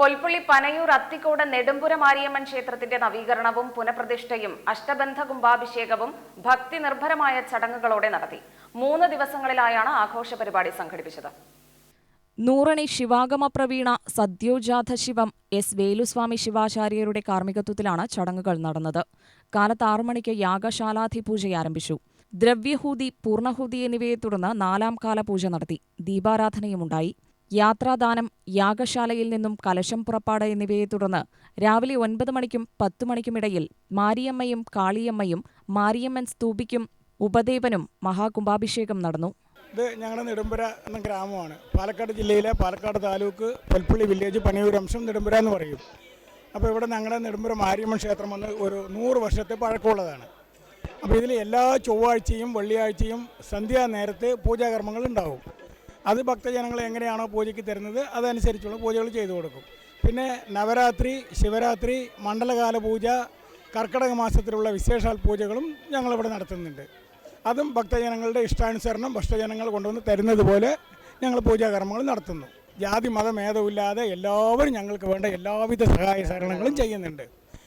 പൊൽപ്പുള്ളി പനയൂർ അത്തിക്കോട് നെടുമ്പുര മാരിയമ്മൻ ക്ഷേത്രത്തിന്റെ നവീകരണവും പുനഃപ്രതിഷ്ഠയും അഷ്ടബന്ധ കുംഭാഭിഷേകവും ഭക്തി നിർഭരമായ ചടങ്ങുകളോടെ നടത്തി. മൂന്ന് ദിവസങ്ങളിലായാണ് ആഘോഷ പരിപാടി സംഘടിപ്പിച്ചത്. നൂറണി ശിവാഗമ പ്രവീണ സദ്യോജാഥ ശിവം എസ് വേലുസ്വാമി ശിവാചാര്യരുടെ കാർമ്മികത്വത്തിലാണ് ചടങ്ങുകൾ നടന്നത്. കാലത്ത് ആറു മണിക്ക് യാഗശാലാധിപൂജ ആരംഭിച്ചു. ദ്രവ്യഹൂതി പൂർണഹൂതി എന്നിവയെ തുടർന്ന് നാലാം കാല പൂജ നടത്തി. ദീപാരാധനയുമുണ്ടായി. യാത്രാദാനം യാഗശാലയിൽ നിന്നും കലശം പുറപ്പാട് എന്നിവയെ തുടർന്ന് രാവിലെ ഒൻപത് മണിക്കും പത്തു മണിക്കുമിടയിൽ മാരിയമ്മയും കാളിയമ്മയും മാരിയമ്മൻ സ്തൂപിക്കും ഉപദേവനും മഹാകുംഭാഭിഷേകം നടന്നു. ഇത് ഞങ്ങളുടെ നെടുമ്പുര എന്ന ഗ്രാമമാണ്. പാലക്കാട് ജില്ലയിലെ പാലക്കാട് താലൂക്ക് പൊൽപ്പള്ളി വില്ലേജ് പണിയൂരംശം നെടുമ്പുര എന്ന് പറയും. അപ്പോൾ ഇവിടെ ഞങ്ങളുടെ നെടുമ്പുര മാരിയമ്മൻ ക്ഷേത്രം വന്ന് ഒരു നൂറ് വർഷത്തെ പഴക്കമുള്ളതാണ്. അപ്പോൾ ഇതിൽ എല്ലാ ചൊവ്വാഴ്ചയും വെള്ളിയാഴ്ചയും സന്ധ്യാ നേരത്തെ പൂജാകർമ്മങ്ങൾ ഉണ്ടാവും. അത് ഭക്തജനങ്ങളെ എങ്ങനെയാണോ പൂജയ്ക്ക് തരുന്നത് അതനുസരിച്ചുള്ള പൂജകൾ ചെയ്തു കൊടുക്കും. പിന്നെ നവരാത്രി ശിവരാത്രി മണ്ഡലകാല പൂജ കർക്കിടക മാസത്തിലുള്ള വിശേഷാൽ പൂജകളും ഞങ്ങളിവിടെ നടത്തുന്നുണ്ട്. അതും ഭക്തജനങ്ങളുടെ ഇഷ്ടാനുസരണം ഭക്തജനങ്ങൾ കൊണ്ടുവന്ന് തരുന്നത് പോലെ ഞങ്ങൾ പൂജാകർമ്മങ്ങൾ നടത്തുന്നു. ജാതി മതഭേദമില്ലാതെ എല്ലാവരും ഞങ്ങൾക്ക് വേണ്ട എല്ലാവിധ സഹായ സഹകരണങ്ങളും ചെയ്യുന്നുണ്ട്.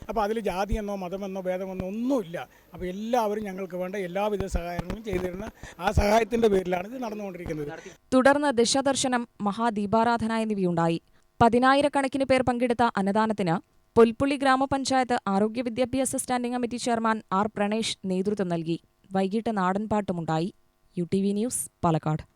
അപ്പോൾ അതിൽ ജാതിയെന്നോ മതമെന്നോ ഭേദമെന്നോ ഒന്നുമില്ല. അപ്പോൾ എല്ലാവരും ഞങ്ങൾക്ക് വേണ്ട എല്ലാവിധ സഹായങ്ങളും ചെയ്തിരുന്ന ആ സഹായത്തിന്റെ പേരിലാണ് ഇത് നടന്നുകൊണ്ടിരിക്കുന്നത്. തുടർന്ന് ദശദർശനം മഹാദീപാരാധന എന്നിവയുണ്ടായി. പതിനായിരക്കണക്കിന് പേർ പങ്കെടുത്ത അന്നദാനത്തിന് പൊൽപ്പുള്ളി ഗ്രാമപഞ്ചായത്ത് ആരോഗ്യ വിദ്യാഭ്യാസ standing committee chairman R Pranesh നേതൃത്വം നൽകി. വൈകിട്ട് നാടൻപാട്ടുമുണ്ടായി. U T V news Palakkad.